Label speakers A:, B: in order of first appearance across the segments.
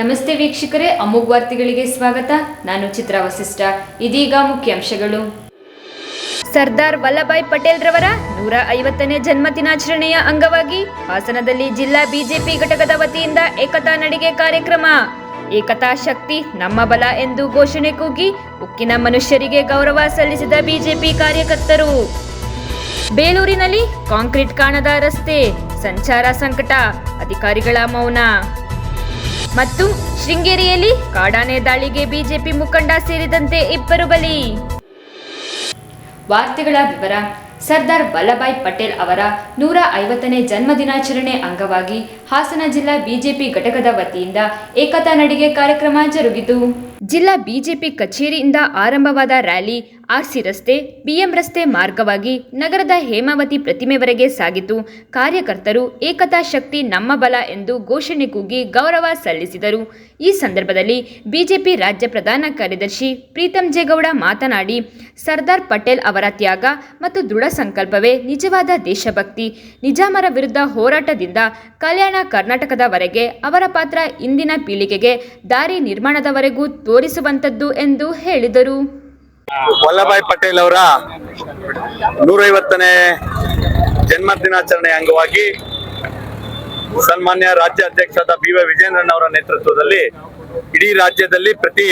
A: ನಮಸ್ತೆ ವೀಕ್ಷಕರೇ, ಅಮೋಘ ವಾರ್ತೆಗಳಿಗೆ ಸ್ವಾಗತ. ನಾನು ಚಿತ್ರ ವಸಿಷ್ಠ. ಇದೀಗ ಮುಖ್ಯಾಂಶಗಳು. ಸರ್ದಾರ್ ವಲ್ಲಭಾಯ್ ಪಟೇಲ್ ರವರ ನೂರ ಐವತ್ತನೇ ಜನ್ಮ ದಿನಾಚರಣೆಯ ಅಂಗವಾಗಿ ಹಾಸನದಲ್ಲಿ ಜಿಲ್ಲಾ ಬಿಜೆಪಿ ಘಟಕದ ವತಿಯಿಂದ ಏಕತಾ ನಡಿಗೆ ಕಾರ್ಯಕ್ರಮ. ಏಕತಾ ಶಕ್ತಿ, ನಮ್ಮ ಬಲ ಎಂದು ಘೋಷಣೆ ಕೂಗಿ ಉಕ್ಕಿನ ಮನುಷ್ಯರಿಗೆ ಗೌರವ ಸಲ್ಲಿಸಿದ ಬಿಜೆಪಿ ಕಾರ್ಯಕರ್ತರು. ಬೇಲೂರಿನಲ್ಲಿ ಕಾಂಕ್ರೀಟ್ ಕಾಣದ ರಸ್ತೆ, ಸಂಚಾರ ಸಂಕಟ, ಅಧಿಕಾರಿಗಳ ಮೌನ. ಮತ್ತು ಶೃಂಗೇರಿಯಲ್ಲಿ ಕಾಡಾನೆ ದಾಳಿಗೆ ಬಿಜೆಪಿ ಮುಖಂಡ ಸೇರಿದಂತೆ ಇಬ್ಬರು ಬಲಿ. ವಾರ್ತೆಗಳ ವಿವರ, ಸರ್ದಾರ್ ವಲ್ಲಭಾಯ್ ಪಟೇಲ್ ಅವರ ನೂರ ಐವತ್ತನೇ ಜನ್ಮ ದಿನಾಚರಣೆ ಅಂಗವಾಗಿ ಹಾಸನ ಜಿಲ್ಲಾ ಬಿಜೆಪಿ ಘಟಕದ ವತಿಯಿಂದ ಏಕತಾ ನಡಿಗೆ ಕಾರ್ಯಕ್ರಮ ಜರುಗಿತು. ಜಿಲ್ಲಾ ಬಿಜೆಪಿ ಕಚೇರಿಯಿಂದ ಆರಂಭವಾದ ರ್ಯಾಲಿ ಆರ್ಸಿ ರಸ್ತೆ, ಬಿಎಂ ರಸ್ತೆ ಮಾರ್ಗವಾಗಿ ನಗರದ ಹೇಮಾವತಿ ಪ್ರತಿಮೆವರೆಗೆ ಸಾಗಿತು. ಕಾರ್ಯಕರ್ತರು ಏಕತಾ ಶಕ್ತಿ ನಮ್ಮ ಬಲ ಎಂದು ಘೋಷಣೆ ಕೂಗಿ ಗೌರವ ಸಲ್ಲಿಸಿದರು. ಈ ಸಂದರ್ಭದಲ್ಲಿ ಬಿಜೆಪಿ ರಾಜ್ಯ ಪ್ರಧಾನ ಕಾರ್ಯದರ್ಶಿ ಪ್ರೀತಂ ಜೇಗೌಡ ಮಾತನಾಡಿ, ಸರ್ದಾರ್ ಪಟೇಲ್ ಅವರ ತ್ಯಾಗ ಮತ್ತು ದೃಢ ಸಂಕಲ್ಪವೇ ನಿಜವಾದ ದೇಶಭಕ್ತಿ. ನಿಜಾಮರ ವಿರುದ್ಧ ಹೋರಾಟದಿಂದ ಕಲ್ಯಾಣ ಕರ್ನಾಟಕದವರೆಗೆ ಅವರ ಪಾತ್ರ ಇಂದಿನ ಪೀಳಿಗೆಗೆ ದಾರಿ ನಿರ್ಮಾಣದವರೆಗೂ ತೋರಿಸುವಂತದ್ದು ಎಂದು ಹೇಳಿದರು.
B: ವಲ್ಲಭಾಯ್ ಪಟೇಲ್ ಅವರ ನೂರೈವತ್ತನೇ ಜನ್ಮ ದಿನಾಚರಣೆ ಅಂಗವಾಗಿ ಸನ್ಮಾನ್ಯ ರಾಜ್ಯ ಅಧ್ಯಕ್ಷರಾದ ಬಿ ವೈ ವಿಜೇಂದ್ರನ್ ಅವರ ನೇತೃತ್ವದಲ್ಲಿ ಇಡೀ ರಾಜ್ಯದಲ್ಲಿ ಪ್ರತಿ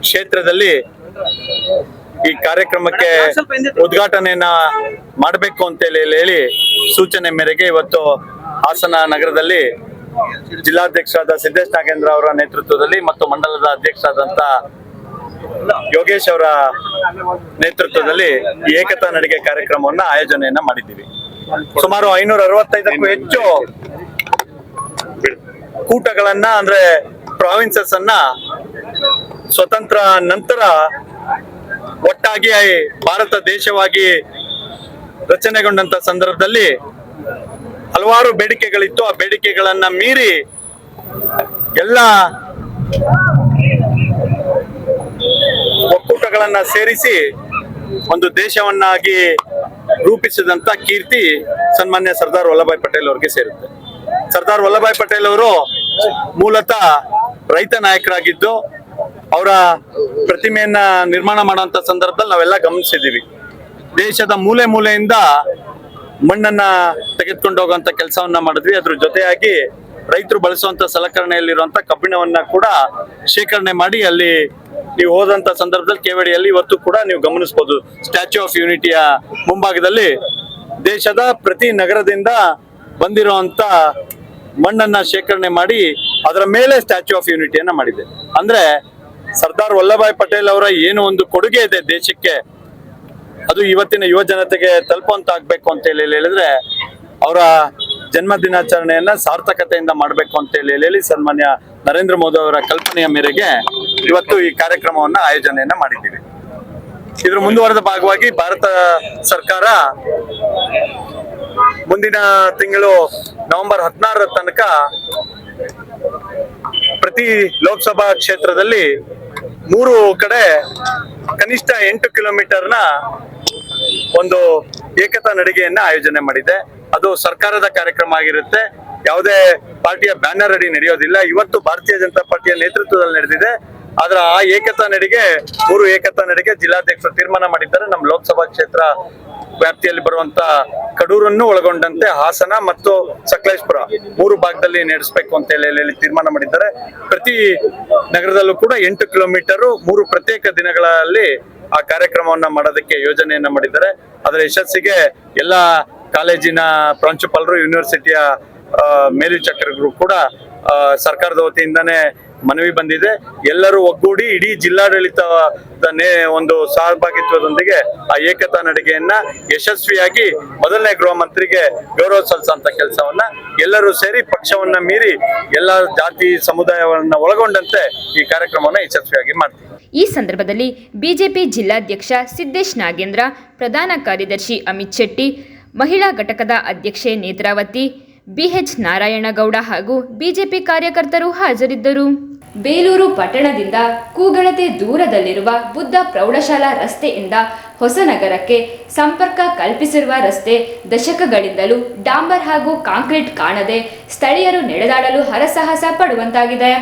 B: ಕ್ಷೇತ್ರದಲ್ಲಿ ಈ ಕಾರ್ಯಕ್ರಮಕ್ಕೆ ಉದ್ಘಾಟನೆಯನ್ನ ಮಾಡಬೇಕು ಅಂತ ಹೇಳಿ ಸೂಚನೆ ಮೇರೆಗೆ ಇವತ್ತು ಹಾಸನ ನಗರದಲ್ಲಿ ಜಿಲ್ಲಾಧ್ಯಕ್ಷರಾದ ಸಿದ್ದೇಶ್ ನಾಗೇಂದ್ರ ಅವರ ನೇತೃತ್ವದಲ್ಲಿ ಮತ್ತು ಮಂಡಲದ ಅಧ್ಯಕ್ಷರಾದಂತ ಯೋಗೇಶ್ ಅವರ ನೇತೃತ್ವದಲ್ಲಿ ಏಕತಾ ನಡಿಗೆ ಕಾರ್ಯಕ್ರಮವನ್ನ ಆಯೋಜನೆಯನ್ನ ಮಾಡಿದ್ದೀವಿ. ಸುಮಾರು ಐನೂರ ಅರವತ್ತೈದಕ್ಕೂ ಹೆಚ್ಚು ಕೂಟಗಳನ್ನ, ಅಂದ್ರೆ ಪ್ರಾವಿನ್ಸಸ್ ಅನ್ನ ಸ್ವತಂತ್ರ ನಂತರ ಒಟ್ಟಾಗಿ ಭಾರತ ದೇಶವಾಗಿ ರಚನೆಗೊಂಡಂತ ಸಂದರ್ಭದಲ್ಲಿ ಹಲವಾರು ಬೇಡಿಕೆಗಳಿತ್ತು. ಆ ಬೇಡಿಕೆಗಳನ್ನ ಮೀರಿ ಎಲ್ಲ ಒಕ್ಕೂಟಗಳನ್ನ ಸೇರಿಸಿ ಒಂದು ದೇಶವನ್ನಾಗಿ ರೂಪಿಸಿದಂತ ಕೀರ್ತಿ ಸನ್ಮಾನ್ಯ ಸರ್ದಾರ್ ವಲ್ಲಭಾಯ್ ಪಟೇಲ್ ಅವರಿಗೆ ಸೇರುತ್ತೆ. ಸರ್ದಾರ್ ವಲ್ಲಭಾಯ್ ಪಟೇಲ್ ಅವರು ಮೂಲತಃ ರೈತ ನಾಯಕರಾಗಿದ್ದು, ಅವರ ಪ್ರತಿಮೆಯನ್ನ ನಿರ್ಮಾಣ ಮಾಡುವಂತ ಸಂದರ್ಭದಲ್ಲಿ ನಾವೆಲ್ಲ ಗಮನಿಸಿದೀವಿ ದೇಶದ ಮೂಲೆ ಮೂಲೆಯಿಂದ ಮಣ್ಣನ್ನ ತೆಗೆದುಕೊಂಡು ಹೋಗುವಂತ ಕೆಲಸವನ್ನ ಮಾಡಿದ್ವಿ. ಅದ್ರ ಜೊತೆಯಾಗಿ ರೈತರು ಬಳಸುವಂತ ಸಲಕರಣೆಯಲ್ಲಿರುವಂತ ಕಬ್ಬಿಣವನ್ನ ಕೂಡ ಶೇಖರಣೆ ಮಾಡಿ ಅಲ್ಲಿ ನೀವು ಹೋದಂತ ಸಂದರ್ಭದಲ್ಲಿ ಕೇವಡಿಯಲ್ಲಿ ಇವತ್ತು ಕೂಡ ನೀವು ಗಮನಿಸಬಹುದು ಸ್ಟ್ಯಾಚ್ಯೂ ಆಫ್ ಯೂನಿಟಿಯ ಮುಂಭಾಗದಲ್ಲಿ ದೇಶದ ಪ್ರತಿ ನಗರದಿಂದ ಬಂದಿರುವಂತ ಮಣ್ಣನ್ನ ಶೇಖರಣೆ ಮಾಡಿ ಅದರ ಮೇಲೆ ಸ್ಟ್ಯಾಚ್ಯೂ ಆಫ್ ಯೂನಿಟಿಯನ್ನ ಮಾಡಿದೆ. ಅಂದ್ರೆ ಸರ್ದಾರ್ ವಲ್ಲಭಾಯ್ ಪಟೇಲ್ ಅವರ ಏನು ಒಂದು ಕೊಡುಗೆ ಇದೆ ದೇಶಕ್ಕೆ ಅದು ಇವತ್ತಿನ ಯುವ ಜನತೆಗೆ ತಲುಪುವಂತಾಗಬೇಕು ಅಂತ ಹೇಳಿ ಹೇಳಿದ್ರೆ, ಅವರ ಜನ್ಮ ದಿನಾಚರಣೆಯನ್ನ ಸಾರ್ಥಕತೆಯಿಂದ ಮಾಡಬೇಕು ಅಂತ ಹೇಳಿ ಹೇಳಿ ಸನ್ಮಾನ್ಯ ನರೇಂದ್ರ ಮೋದಿ ಅವರ ಕಲ್ಪನೆಯ ಮೇರೆಗೆ ಇವತ್ತು ಈ ಕಾರ್ಯಕ್ರಮವನ್ನ ಆಯೋಜನೆಯನ್ನ ಮಾಡಿದ್ದೀವಿ. ಇದ್ರ ಮುಂದುವರೆದ ಭಾಗವಾಗಿ ಭಾರತ ಸರ್ಕಾರ ಮುಂದಿನ ತಿಂಗಳು ನವೆಂಬರ್ ಹದಿನಾರರ ತನಕ ಪ್ರತಿ ಲೋಕಸಭಾ ಕ್ಷೇತ್ರದಲ್ಲಿ ಮೂರು ಕಡೆ ಕನಿಷ್ಠ ಎಂಟು ಕಿಲೋಮೀಟರ್ನ ಒಂದು ಏಕತಾ ನಡಿಗೆಯನ್ನ ಆಯೋಜನೆ ಮಾಡಿದೆ. ಅದು ಸರ್ಕಾರದ ಕಾರ್ಯಕ್ರಮ ಆಗಿರುತ್ತೆ. ಯಾವುದೇ ಪಾರ್ಟಿಯ ಬ್ಯಾನರ್ ಅಡಿ ನಡೆಯೋದಿಲ್ಲ. ಇವತ್ತು ಭಾರತೀಯ ಜನತಾ ಪಾರ್ಟಿಯ ನೇತೃತ್ವದಲ್ಲಿ ನಡೆದಿದೆ. ಆದ್ರೆ ಆ ಏಕತಾ ನಡಿಗೆ, ಮೂರು ಏಕತಾ ನಡಿಗೆ ಜಿಲ್ಲಾಧ್ಯಕ್ಷರು ತೀರ್ಮಾನ ಮಾಡಿದ್ದಾರೆ. ನಮ್ಮ ಲೋಕಸಭಾ ಕ್ಷೇತ್ರ ವ್ಯಾಪ್ತಿಯಲ್ಲಿ ಬರುವಂತ ಕಡೂರನ್ನು ಒಳಗೊಂಡಂತೆ ಹಾಸನ ಮತ್ತು ಸಕಲೇಶ್ಪುರ ಮೂರು ಭಾಗದಲ್ಲಿ ನಡೆಸಬೇಕು ಅಂತ ಹೇಳಿ ತೀರ್ಮಾನ ಮಾಡಿದ್ದಾರೆ. ಪ್ರತಿ ನಗರದಲ್ಲೂ ಕೂಡ ಎಂಟು ಕಿಲೋಮೀಟರ್ ಮೂರು ಪ್ರತ್ಯೇಕ ದಿನಗಳಲ್ಲಿ ಆ ಕಾರ್ಯಕ್ರಮವನ್ನ ಮಾಡೋದಕ್ಕೆ ಯೋಜನೆಯನ್ನ ಮಾಡಿದ್ದಾರೆ. ಅದರ ಯಶಸ್ಸಿಗೆ ಎಲ್ಲ ಕಾಲೇಜಿನ ಪ್ರಾಂಶುಪಾಲರು, ಯೂನಿವರ್ಸಿಟಿಯ ಮೇಲ್ವಿಚಾರಕರು ಕೂಡ ಸರ್ಕಾರದ ವತಿಯಿಂದಾನೇ ಮನವಿ ಬಂದಿದೆ. ಎಲ್ಲರೂ ಒಗ್ಗೂಡಿ ಇಡೀ ಜಿಲ್ಲಾಡಳಿತದ ಒಂದು ಸಹಭಾಗಿತ್ವದೊಂದಿಗೆ ಆ ಏಕತಾ ನಡಿಗೆಯನ್ನ ಯಶಸ್ವಿಯಾಗಿ ಮೊದಲನೇ ಗೃಹ ಮಂತ್ರಿಗೆ ಗೌರವ ಸಲ್ಲಿಸುವಂತ ಕೆಲಸವನ್ನ ಎಲ್ಲರೂ ಸೇರಿ ಪಕ್ಷವನ್ನ ಮೀರಿ ಎಲ್ಲ ಜಾತಿ ಸಮುದಾಯವನ್ನ ಒಳಗೊಂಡಂತೆ ಈ ಕಾರ್ಯಕ್ರಮವನ್ನ ಯಶಸ್ವಿಯಾಗಿ ಮಾಡ್ತೀವಿ.
A: ಈ ಸಂದರ್ಭದಲ್ಲಿ ಬಿಜೆಪಿ ಜಿಲ್ಲಾಧ್ಯಕ್ಷ ಸಿದ್ದೇಶ್ ನಾಗೇಂದ್ರ, ಪ್ರಧಾನ ಕಾರ್ಯದರ್ಶಿ ಅಮಿತ್ ಶೆಟ್ಟಿ, ಮಹಿಳಾ ಘಟಕದ ಅಧ್ಯಕ್ಷೆ ನೇತ್ರಾವತಿ ಬಿಎಚ್ ನಾರಾಯಣಗೌಡ ಹಾಗೂ ಬಿಜೆಪಿ ಕಾರ್ಯಕರ್ತರು ಹಾಜರಿದ್ದರು. ಬೇಲೂರು ಪಟ್ಟಣದಿಂದ ಕೂಗಳತೆ ದೂರದಲ್ಲಿರುವ ಬುದ್ಧ ಪ್ರೌಢಶಾಲಾ ರಸ್ತೆಯಿಂದ ಹೊಸನಗರಕ್ಕೆ ಸಂಪರ್ಕ ಕಲ್ಪಿಸಿರುವ ರಸ್ತೆ ದಶಕಗಳಿಂದಲೂ ಡಾಂಬರ್ ಹಾಗೂ ಕಾಂಕ್ರೀಟ್ ಕಾಣದೆ ಸ್ಥಳೀಯರು ನಡೆದಾಡಲು ಹರಸಾಹಸ ಪಡುವಂತಾಗಿದೆ.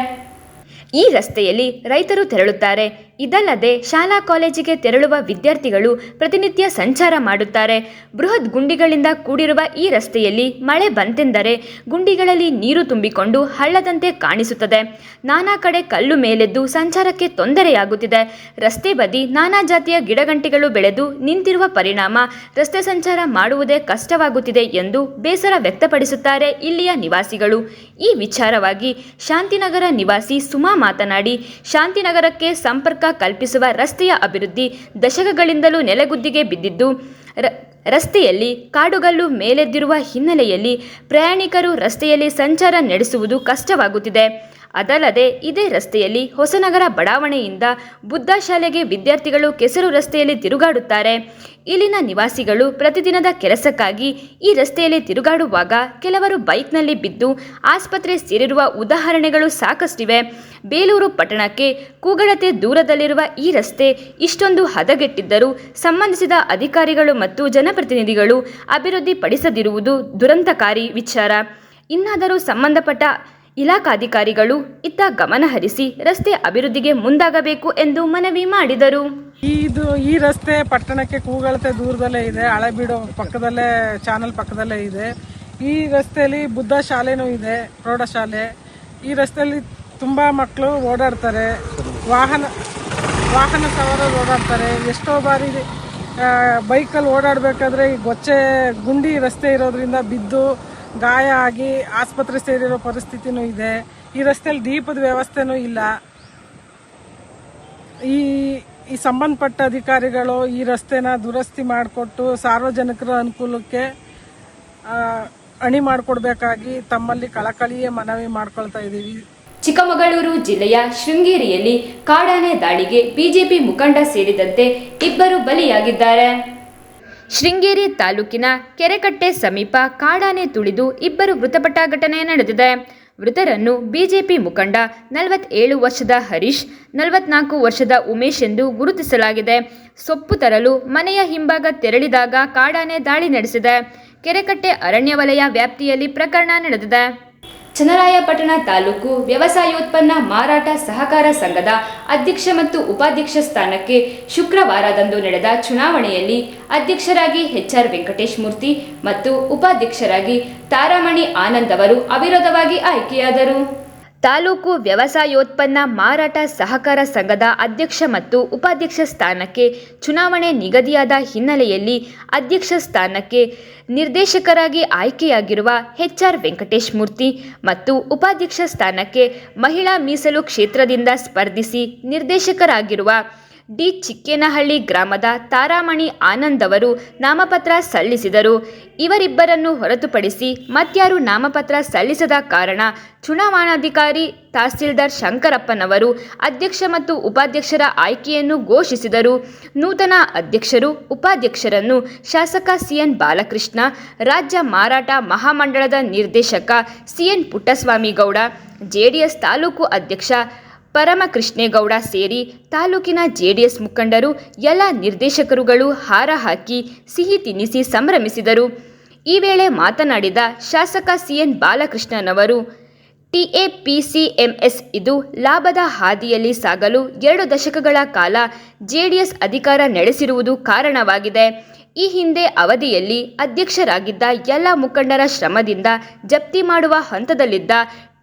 A: ಈ ರಸ್ತೆಯಲ್ಲಿ ರೈತರು ತೆರಳುತ್ತಾರೆ. ಇದಲ್ಲದೆ ಶಾಲಾ ಕಾಲೇಜಿಗೆ ತೆರಳುವ ವಿದ್ಯಾರ್ಥಿಗಳು ಪ್ರತಿನಿತ್ಯ ಸಂಚಾರ ಮಾಡುತ್ತಾರೆ. ಬೃಹತ್ ಗುಂಡಿಗಳಿಂದ ಕೂಡಿರುವ ಈ ರಸ್ತೆಯಲ್ಲಿ ಮಳೆ ಬಂತೆಂದರೆ ಗುಂಡಿಗಳಲ್ಲಿ ನೀರು ತುಂಬಿಕೊಂಡು ಹಳ್ಳದಂತೆ ಕಾಣಿಸುತ್ತದೆ. ನಾನಾ ಕಡೆ ಕಲ್ಲು ಮೇಲೆದ್ದು ಸಂಚಾರಕ್ಕೆ ತೊಂದರೆಯಾಗುತ್ತಿದೆ. ರಸ್ತೆ ಬದಿ ನಾನಾ ಜಾತಿಯ ಗಿಡಗಂಟಿಗಳು ಬೆಳೆದು ನಿಂತಿರುವ ಪರಿಣಾಮ ರಸ್ತೆ ಸಂಚಾರ ಮಾಡುವುದೇ ಕಷ್ಟವಾಗುತ್ತಿದೆ ಎಂದು ಬೇಸರ ವ್ಯಕ್ತಪಡಿಸುತ್ತಾರೆ ಇಲ್ಲಿಯ ನಿವಾಸಿಗಳು. ಈ ವಿಚಾರವಾಗಿ ಶಾಂತಿನಗರ ನಿವಾಸಿ ಸುಮಾ ಮಾತನಾಡಿ, ಶಾಂತಿನಗರಕ್ಕೆ ಸಂಪರ್ಕ ಕಲ್ಪಿಸುವ ರಸ್ತೆಯ ಅಭಿವೃದ್ಧಿ ದಶಕಗಳಿಂದಲೂ ನೆಲೆಗುದ್ದಿಗೆ ಬಿದ್ದಿದ್ದು, ರ- ರಸ್ತೆಯಲ್ಲಿ ಕಾಡುಗಲ್ಲು ಮೇಲೆದ್ದಿರುವ ಹಿನ್ನೆಲೆಯಲ್ಲಿ ಪ್ರಯಾಣಿಕರು ರಸ್ತೆಯಲ್ಲಿ ಸಂಚಾರ ನಡೆಸುವುದು ಕಷ್ಟವಾಗುತ್ತಿದೆ. ಅದಲ್ಲದೆ ಇದೇ ರಸ್ತೆಯಲ್ಲಿ ಹೊಸನಗರ ಬಡಾವಣೆಯಿಂದ ಬುದ್ಧ ಶಾಲೆಗೆ ವಿದ್ಯಾರ್ಥಿಗಳು ಕೆಸರು ರಸ್ತೆಯಲ್ಲಿ ತಿರುಗಾಡುತ್ತಾರೆ. ಇಲ್ಲಿನ ನಿವಾಸಿಗಳು ಪ್ರತಿದಿನದ ಕೆಲಸಕ್ಕಾಗಿ ಈ ರಸ್ತೆಯಲ್ಲಿ ತಿರುಗಾಡುವಾಗ ಕೆಲವರು ಬೈಕ್ನಲ್ಲಿ ಬಿದ್ದು ಆಸ್ಪತ್ರೆ ಸೇರಿರುವ ಉದಾಹರಣೆಗಳು ಸಾಕಷ್ಟಿವೆ. ಬೇಲೂರು ಪಟ್ಟಣಕ್ಕೆ ಕೂಗಳತೆ ದೂರದಲ್ಲಿರುವ ಈ ರಸ್ತೆ ಇಷ್ಟೊಂದು ಹದಗೆಟ್ಟಿದ್ದರೂ ಸಂಬಂಧಿಸಿದ ಅಧಿಕಾರಿಗಳು ಮತ್ತು ಜನಪ್ರತಿನಿಧಿಗಳು ಅಭಿವೃದ್ಧಿಪಡಿಸದಿರುವುದು ದುರಂತಕಾರಿ ವಿಚಾರ. ಇನ್ನಾದರೂ ಸಂಬಂಧಪಟ್ಟ ಇಲಾಖಾಧಿಕಾರಿಗಳು ಇತ್ತ ಗಮನ ಹರಿಸಿ ರಸ್ತೆ ಅಭಿವೃದ್ಧಿಗೆ ಮುಂದಾಗಬೇಕು ಎಂದು ಮನವಿ ಮಾಡಿದರು.
C: ಇದು ಈ ರಸ್ತೆ ಪಟ್ಟಣಕ್ಕೆ ಕೂಗಳತೆ ದೂರದಲ್ಲೇ ಇದೆ, ಹಳೆಬೀಡು ಪಕ್ಕದಲ್ಲೇ, ಚಾನಲ್ ಪಕ್ಕದಲ್ಲೇ ಇದೆ. ಈ ರಸ್ತೆಯಲ್ಲಿ ಬುದ್ಧ ಶಾಲೆನೂ ಇದೆ ಪ್ರೌಢಶಾಲೆ ಈ ರಸ್ತೆಯಲ್ಲಿ ತುಂಬಾ ಮಕ್ಕಳು ಓಡಾಡ್ತಾರೆ. ವಾಹನ ವಾಹನ ಸವಾರರು ಓಡಾಡ್ತಾರೆ. ಎಷ್ಟೋ ಬಾರಿ ಬೈಕಲ್ಲಿ ಓಡಾಡಬೇಕಾದ್ರೆ ಗೊಚ್ಚೆ ಗುಂಡಿ ರಸ್ತೆ ಇರೋದ್ರಿಂದ ಬಿದ್ದು ಗಾಯ ಆಗಿ ಆಸ್ಪತ್ರೆ ಸೇರಿರೋ ಪರಿಸ್ಥಿತಿನೂ ಇದೆ. ಈ ರಸ್ತೆಯಲ್ಲಿ ದೀಪದ ವ್ಯವಸ್ಥೆನೂ ಇಲ್ಲ. ಈ ಈ ಸಂಬಂಧಪಟ್ಟ ಅಧಿಕಾರಿಗಳು ಈ ರಸ್ತೆನ ದುರಸ್ತಿ ಮಾಡಿಕೊಟ್ಟು ಸಾರ್ವಜನಿಕರ ಅನುಕೂಲಕ್ಕೆ ಅಣಿ ಮಾಡಿಕೊಡ್ಬೇಕಾಗಿ ತಮ್ಮಲ್ಲಿ ಕಳಕಳಿಯೇ ಮನವಿ ಮಾಡ್ಕೊಳ್ತಾ ಇದ್ದೀವಿ.
A: ಚಿಕ್ಕಮಗಳೂರು ಜಿಲ್ಲೆಯ ಶೃಂಗೇರಿಯಲ್ಲಿ ಕಾಡಾನೆ ದಾಳಿಗೆ ಬಿಜೆಪಿ ಮುಖಂಡ ಸೇರಿದಂತೆ ಇಬ್ಬರು ಬಲಿಯಾಗಿದ್ದಾರೆ. ಶೃಂಗೇರಿ ತಾಲೂಕಿನ ಕೆರೆಕಟ್ಟೆ ಸಮೀಪ ಕಾಡಾನೆ ತುಳಿದು ಇಬ್ಬರು ಮೃತಪಟ್ಟ ಘಟನೆ ನಡೆದಿದೆ. ಮೃತರನ್ನು ಬಿಜೆಪಿ ಮುಖಂಡ ನಲವತ್ತೇಳು ವರ್ಷದ ಹರೀಶ್, ನಲವತ್ನಾಲ್ಕು ವರ್ಷದ ಉಮೇಶ್ ಎಂದು ಗುರುತಿಸಲಾಗಿದೆ. ಸೊಪ್ಪು ತರಲು ಮನೆಯ ಹಿಂಭಾಗ ತೆರಳಿದಾಗ ಕಾಡಾನೆ ದಾಳಿ ನಡೆಸಿದೆ. ಕೆರೆಕಟ್ಟೆ ಅರಣ್ಯ ವಲಯ ವ್ಯಾಪ್ತಿಯಲ್ಲಿ ಪ್ರಕರಣ ನಡೆದಿದೆ. ಚನ್ನರಾಯಪಟ್ಟಣ ತಾಲೂಕು ವ್ಯವಸಾಯೋತ್ಪನ್ನ ಮಾರಾಟ ಸಹಕಾರ ಸಂಘದ ಅಧ್ಯಕ್ಷ ಮತ್ತು ಉಪಾಧ್ಯಕ್ಷ ಸ್ಥಾನಕ್ಕೆ ಶುಕ್ರವಾರದಂದು ನಡೆದ ಚುನಾವಣೆಯಲ್ಲಿ ಅಧ್ಯಕ್ಷರಾಗಿ ಎಚ್ಆರ್ ವೆಂಕಟೇಶ್ ಮೂರ್ತಿ ಮತ್ತು ಉಪಾಧ್ಯಕ್ಷರಾಗಿ ತಾರಾಮಣಿ ಆನಂದ್ ಅವರು ಅವಿರೋಧವಾಗಿ ಆಯ್ಕೆಯಾದರು. ತಾಲೂಕು ವ್ಯವಸಾಯೋತ್ಪನ್ನ ಮಾರಾಟ ಸಹಕಾರ ಸಂಘದ ಅಧ್ಯಕ್ಷ ಮತ್ತು ಉಪಾಧ್ಯಕ್ಷ ಸ್ಥಾನಕ್ಕೆ ಚುನಾವಣೆ ನಿಗದಿಯಾದ ಹಿನ್ನೆಲೆಯಲ್ಲಿ ಅಧ್ಯಕ್ಷ ಸ್ಥಾನಕ್ಕೆ ನಿರ್ದೇಶಕರಾಗಿ ಆಯ್ಕೆಯಾಗಿರುವ ಎಚ್ಆರ್ ವೆಂಕಟೇಶ್ ಮೂರ್ತಿ ಮತ್ತು ಉಪಾಧ್ಯಕ್ಷ ಸ್ಥಾನಕ್ಕೆ ಮಹಿಳಾ ಮೀಸಲು ಕ್ಷೇತ್ರದಿಂದ ಸ್ಪರ್ಧಿಸಿ ನಿರ್ದೇಶಕರಾಗಿರುವ ಡಿ ಚಿಕ್ಕೇನಹಳ್ಳಿ ಗ್ರಾಮದ ತಾರಾಮಣಿ ಆನಂದ್ ಅವರು ನಾಮಪತ್ರ ಸಲ್ಲಿಸಿದರು. ಇವರಿಬ್ಬರನ್ನು ಹೊರತುಪಡಿಸಿ ಮತ್ಯಾರು ನಾಮಪತ್ರ ಸಲ್ಲಿಸದ ಕಾರಣ ಚುನಾವಣಾಧಿಕಾರಿ ತಹಸೀಲ್ದಾರ್ ಶಂಕರಪ್ಪನವರು ಅಧ್ಯಕ್ಷ ಮತ್ತು ಉಪಾಧ್ಯಕ್ಷರ ಆಯ್ಕೆಯನ್ನು ಘೋಷಿಸಿದರು. ನೂತನ ಅಧ್ಯಕ್ಷರು, ಉಪಾಧ್ಯಕ್ಷರನ್ನು ಶಾಸಕ ಸಿಎನ್ ಬಾಲಕೃಷ್ಣ, ರಾಜ್ಯ ಮಾರಾಟ ಮಹಾಮಂಡಳದ ನಿರ್ದೇಶಕ ಸಿಎನ್ ಪುಟ್ಟಸ್ವಾಮಿ ಗೌಡ ಜೆಡಿಎಸ್ ತಾಲೂಕು ಅಧ್ಯಕ್ಷ ಪರಮಕೃಷ್ಣೇಗೌಡ ಸೇರಿ ತಾಲೂಕಿನ ಜೆಡಿಎಸ್ ಮುಖಂಡರು ಎಲ್ಲ ನಿರ್ದೇಶಕರುಗಳು ಹಾರ ಹಾಕಿ ಸಿಹಿ ತಿನ್ನಿಸಿ ಸಂಭ್ರಮಿಸಿದರು. ಈ ವೇಳೆ ಮಾತನಾಡಿದ ಶಾಸಕ ಸಿಎನ್ ಬಾಲಕೃಷ್ಣನವರು, ಟಿಎಪಿಸಿಎಂಎಸ್ ಇದು ಲಾಭದ ಹಾದಿಯಲ್ಲಿ ಸಾಗಲು ಎರಡು ದಶಕಗಳ ಕಾಲ ಜೆಡಿಎಸ್ ಅಧಿಕಾರ ನಡೆಸಿರುವುದು ಕಾರಣವಾಗಿದೆ. ಈ ಹಿಂದೆ ಅವಧಿಯಲ್ಲಿ ಅಧ್ಯಕ್ಷರಾಗಿದ್ದ ಎಲ್ಲ ಮುಖಂಡರ ಶ್ರಮದಿಂದ ಜಪ್ತಿ ಮಾಡುವ ಹಂತದಲ್ಲಿದ್ದ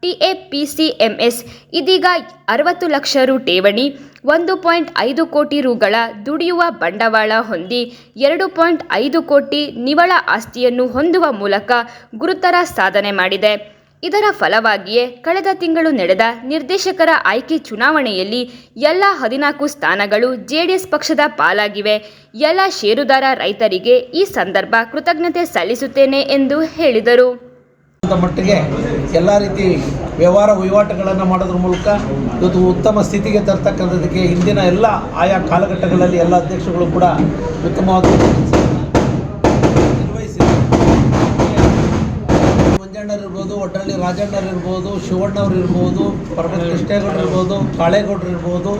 A: ಟಿಎಪಿಸಿಎಂಎಸ್ ಇದೀಗ ಅರವತ್ತು ಲಕ್ಷ ರು ಠೇವಣಿ, ಒಂದು ಪಾಯಿಂಟ್ ಐದು ಕೋಟಿ ರುಗಳ ದುಡಿಯುವ ಬಂಡವಾಳ ಹೊಂದಿ, ಎರಡು ಪಾಯಿಂಟ್ ಐದು ಕೋಟಿ ನಿವ್ವಳ ಆಸ್ತಿಯನ್ನು ಹೊಂದುವ ಮೂಲಕ ಗುರುತರ ಸಾಧನೆ ಮಾಡಿದೆ. ಇದರ ಫಲವಾಗಿಯೇ ಕಳೆದ ತಿಂಗಳು ನಡೆದ ನಿರ್ದೇಶಕರ ಆಯ್ಕೆ ಚುನಾವಣೆಯಲ್ಲಿ ಎಲ್ಲ ಹದಿನಾಲ್ಕು ಸ್ಥಾನಗಳು ಜೆಡಿಎಸ್ ಪಕ್ಷದ ಪಾಲಾಗಿವೆ. ಎಲ್ಲ ಷೇರುದಾರ ರೈತರಿಗೆ ಈ ಸಂದರ್ಭ ಕೃತಜ್ಞತೆ ಸಲ್ಲಿಸುತ್ತೇನೆ ಎಂದು ಹೇಳಿದರು.
D: ಮಟ್ಟಿಗೆ ಎಲ್ಲ ರೀತಿ ವ್ಯವಹಾರ ವಹಿವಾಟುಗಳನ್ನು ಮಾಡೋದ್ರ ಮೂಲಕ ಇವತ್ತು ಉತ್ತಮ ಸ್ಥಿತಿಗೆ ತರ್ತಕ್ಕಂಥದ್ದಕ್ಕೆ ಹಿಂದಿನ ಎಲ್ಲ ಆಯಾ ಕಾಲಘಟ್ಟಗಳಲ್ಲಿ ಎಲ್ಲ ಅಧ್ಯಕ್ಷಗಳು ಕೂಡ ಉತ್ತಮವಾದ ಇರ್ಬೋದು ಒಡ್ಡಳ್ಳಿ ರಾಜಣ್ಣರು ಇರ್ಬೋದು ಶಿವಣ್ಣವ್ರು ಇರ್ಬೋದು ಪರಮತ್ ಕೃಷ್ಣೇಗೌಡರು ಇರ್ಬೋದು ಕಾಳೇಗೌಡರು ಇರ್ಬೋದು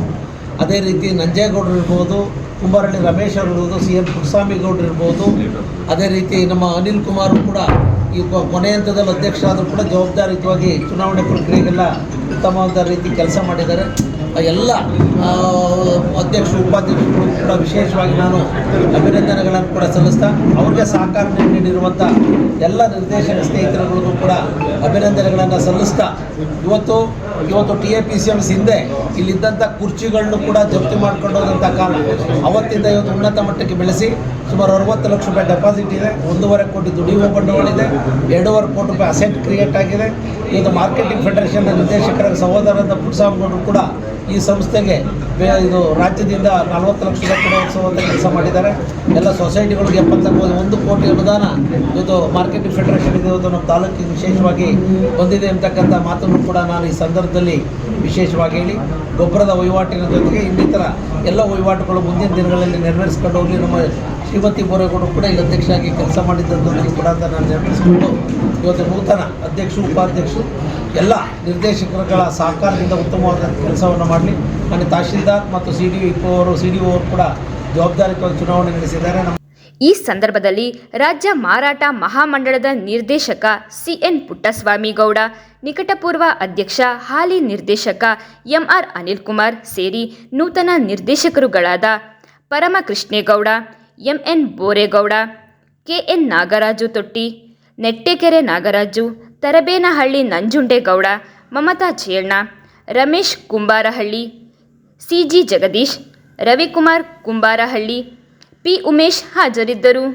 D: ಅದೇ ರೀತಿ ನಂಜೇಗೌಡರು ಇರ್ಬೋದು ಕುಂಬಾರಳ್ಳಿ ರಮೇಶ್ ಅವರು ಇರ್ಬೋದು ಸಿ ಎಂ ಇರ್ಬೋದು ಅದೇ ರೀತಿ ನಮ್ಮ ಅನಿಲ್ ಕುಮಾರ್ ಕೂಡ ಈ ಕೊನೆ ಹಂತದಲ್ಲಿ ಅಧ್ಯಕ್ಷರಾದರೂ ಕೂಡ ಜವಾಬ್ದಾರಿಯುತವಾಗಿ ಚುನಾವಣೆ ಪ್ರಕ್ರಿಯೆಗೆಲ್ಲ ಉತ್ತಮವಾದ ರೀತಿ ಕೆಲಸ ಮಾಡಿದ್ದಾರೆ. ಎಲ್ಲ ಅಧ್ಯಕ್ಷ ಉಪಾಧ್ಯಕ್ಷರು ಕೂಡ ವಿಶೇಷವಾಗಿ ನಾನು ಅಭಿನಂದನೆಗಳನ್ನು ಕೂಡ ಸಲ್ಲಿಸ್ತಾ, ಅವ್ರಿಗೆ ಸಹಕಾರ ನೀಡಿರುವಂಥ ಎಲ್ಲ ನಿರ್ದೇಶಕ ಸ್ನೇಹಿತರುಗಳಿಗೂ ಕೂಡ ಅಭಿನಂದನೆಗಳನ್ನು ಸಲ್ಲಿಸ್ತಾ, ಇವತ್ತು ಇವತ್ತು T A P C MS ಹಿಂದೆ ಇಲ್ಲಿದ್ದಂಥ ಕುರ್ಚಿಗಳನ್ನು ಕೂಡ ಜಪ್ತಿ ಮಾಡ್ಕೊಂಡು ಹೋದಂಥ ಕಾಲ ಅವತ್ತಿಂದ ಇವತ್ತು ಉನ್ನತ ಮಟ್ಟಕ್ಕೆ ಬೆಳೆಸಿ ಸುಮಾರು ಅರವತ್ತು ಲಕ್ಷ ರೂಪಾಯಿ ಡೆಪಾಸಿಟ್ ಇದೆ, ಒಂದೂವರೆ ಕೋಟಿ ದುಡಿಯುವ ಬಂಡವಾಳ ಇದೆ, ಎರಡೂವರೆ ಕೋಟಿ ರೂಪಾಯಿ ಅಸೆಟ್ ಕ್ರಿಯೇಟ್ ಆಗಿದೆ. ಇವತ್ತು ಮಾರ್ಕೆಟಿಂಗ್ ಫೆಡರೇಷನ್ ನಿರ್ದೇಶಕರ ಸಹೋದರರಾದ ಪುಟ್ಸಾಮಿಗೌಡರು ಕೂಡ ಈ ಸಂಸ್ಥೆಗೆ ಇದು ರಾಜ್ಯದಿಂದ ನಲವತ್ತು ಲಕ್ಷ ಕೊಡುವಂಥ ಕೆಲಸ ಮಾಡಿದ್ದಾರೆ. ಎಲ್ಲ ಸೊಸೈಟಿಗಳಿಗೆ ಎಪ್ಪತ್ತ ಒಂದು ಕೋಟಿ ಅನುದಾನ ಇವತ್ತು ಮಾರ್ಕೆಟಿಂಗ್ ಫೆಡರೇಷನ್ ಇದೆ ಇವತ್ತು ನಮ್ಮ ತಾಲೂಕಿಗೆ ವಿಶೇಷವಾಗಿ ಬಂದಿದೆ ಅಂತಕ್ಕಂಥ ಮಾತನ್ನು ಕೂಡ ನಾನು ಈ ಸಂದರ್ಭದಲ್ಲಿ ವಿಶೇಷವಾಗಿ ಹೇಳಿ, ಗೊಬ್ಬರದ ವಹಿವಾಟಿನ ಜೊತೆಗೆ ಇನ್ನಿತರ ಎಲ್ಲ ವಹಿವಾಟುಗಳು ಮುಂದಿನ ದಿನಗಳಲ್ಲಿ ನೆರವೇರಿಸ್ಕೊಂಡು ಹೋಗಿ ನಮ್ಮ ಶ್ರೀಮತಿ ಬೋರೇಗೌಡರು ಕೂಡ ಇಲ್ಲಿ ಅಧ್ಯಕ್ಷರಾಗಿ ಕೆಲಸ ಮಾಡಿದ್ದಂಥದ್ದು ಕೂಡ ನಾನು ನೆನಪಿಸ್ಕೊಂಡು ಇವತ್ತು ನೂತನ ಅಧ್ಯಕ್ಷರು ಉಪಾಧ್ಯಕ್ಷರು ಎಲ್ಲ ನಿರ್ದೇಶಕರುಗಳ ಸಹಕಾರದಿಂದ ಉತ್ತಮವಾದ ಕೆಲಸವನ್ನು ಮಾಡಲಿ. ನಾನು ತಹಶೀಲ್ದಾರ್ ಮತ್ತು ಸಿ ಡಿ ಅವರು ಸಿ ಡಿ ಅವರು ಕೂಡ ಜವಾಬ್ದಾರಿಯುತವಾಗಿ ಚುನಾವಣೆ ನಡೆಸಿದ್ದಾರೆ.
A: ಈ ಸಂದರ್ಭದಲ್ಲಿ ರಾಜ್ಯ ಮಾರಾಟ ಮಹಾಮಂಡಳದ ನಿರ್ದೇಶಕ ಸಿಎನ್ ಪುಟ್ಟಸ್ವಾಮಿ ಗೌಡ ನಿಕಟಪೂರ್ವ ಅಧ್ಯಕ್ಷ, ಹಾಲಿ ನಿರ್ದೇಶಕ ಎಂಆರ್ ಅನಿಲ್ ಕುಮಾರ್ ಸೇರಿ ನೂತನ ನಿರ್ದೇಶಕರುಗಳಾದ Paramakrishnegowda MN Boregowda KN Nagaraju Totti, Nettekere Nagaraju, Tarabenahalli Nanjundegowda, Mamata Chelna Ramesh Kumbarahalli, CG Jagadish, Ravikumar Kumbarahalli, P Umesh ಹಾಜರಿದ್ದರು.